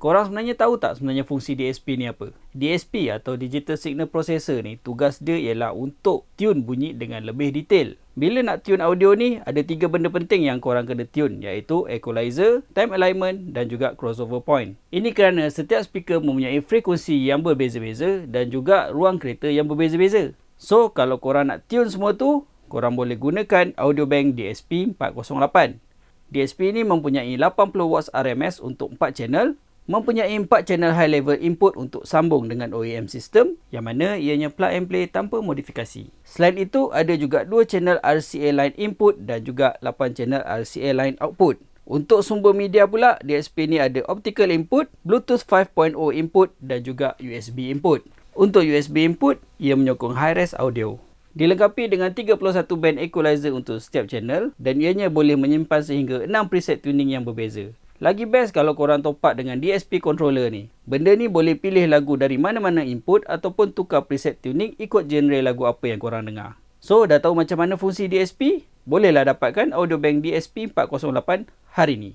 Korang sebenarnya tahu tak sebenarnya fungsi DSP ni apa? DSP atau Digital Signal Processor ni tugas dia ialah untuk tune bunyi dengan lebih detail. Bila nak tune audio ni, ada tiga benda penting yang korang kena tune iaitu equalizer, time alignment dan juga crossover point. Ini kerana setiap speaker mempunyai frekuensi yang berbeza-beza dan juga ruang kereta yang berbeza-beza. So, kalau korang nak tune semua tu, korang boleh gunakan audio bank DSP 408. DSP ni mempunyai 80 watts RMS untuk 4 channel mempunyai empat channel high level input untuk sambung dengan OEM system yang mana ianya plug and play tanpa modifikasi. Selain itu, ada juga dua channel RCA line input dan juga 8 channel RCA line output. Untuk sumber media pula, DSP ni ada optical input, Bluetooth 5.0 input dan juga USB input. Untuk USB input, ia menyokong high-res audio. Dilengkapi dengan 31 band equalizer untuk setiap channel dan ianya boleh menyimpan sehingga 6 preset tuning yang berbeza. Lagi best kalau korang top up dengan DSP controller ni. Benda ni boleh pilih lagu dari mana-mana input ataupun tukar preset tuning ikut genre lagu apa yang korang dengar. So, dah tahu macam mana fungsi DSP? Bolehlah dapatkan audio bank DSP 408 hari ni.